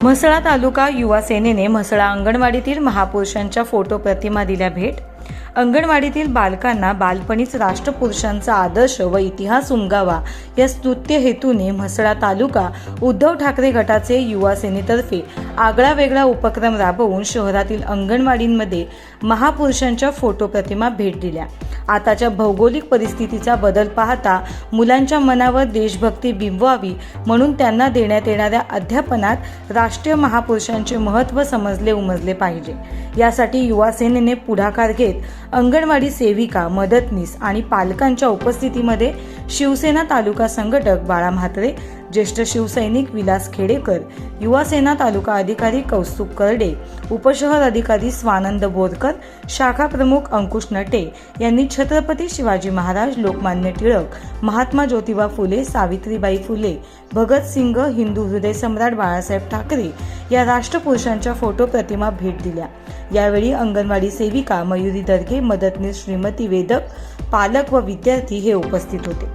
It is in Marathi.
म्हसळा तालुका युवा सेनेने म्हसळा अंगणवाडीतील महापुरुषांच्या फोटो प्रतिमा दिल्या भेट अंगणवाडीतील बालकांना बालपणीच राष्ट्रपुरुषांचा आदर्श व इतिहास उमगावा या स्तुत्य हेतूने म्हसळा तालुका उद्धव ठाकरे गटाचे युवा सेनेतर्फे आगळा वेगळा उपक्रम राबवून शहरातील अंगणवाडींमध्ये महापुरुषांच्या फोटो प्रतिमा भेट दिल्या. आताच्या भौगोलिक परिस्थितीचा बदल पाहता मुलांच्या मनावर देशभक्ती बिंबवावी म्हणून त्यांना देण्यात येणाऱ्या अध्यापनात राष्ट्रीय महापुरुषांचे महत्त्व समजले उमजले पाहिजे. यासाठी युवा सेनेने पुढाकार घेत अंगणवाडी सेविका मदतनीस आणि पालकांच्या उपस्थितीमध्ये शिवसेना तालुका संघटक बाळा म्हात्रे ज्येष्ठ शिवसैनिक विलास खेडेकर युवा सेना तालुका अधिकारी कौस्तुभ करडे उपशहर अधिकारी स्वानंद बोरकर शाखा प्रमुख अंकुश नटे यांनी छत्रपती शिवाजी महाराज लोकमान्य टिळक महात्मा ज्योतिबा फुले सावित्रीबाई फुले भगतसिंग हिंदू हृदय सम्राट बाळासाहेब ठाकरे या राष्ट्रपुरुषांच्या फोटो प्रतिमा भेट दिल्या. यावेळी अंगणवाडी सेविका मयुरी दर्गे मदतनीस श्रीमती वेदक पालक व विद्यार्थी हे उपस्थित होते.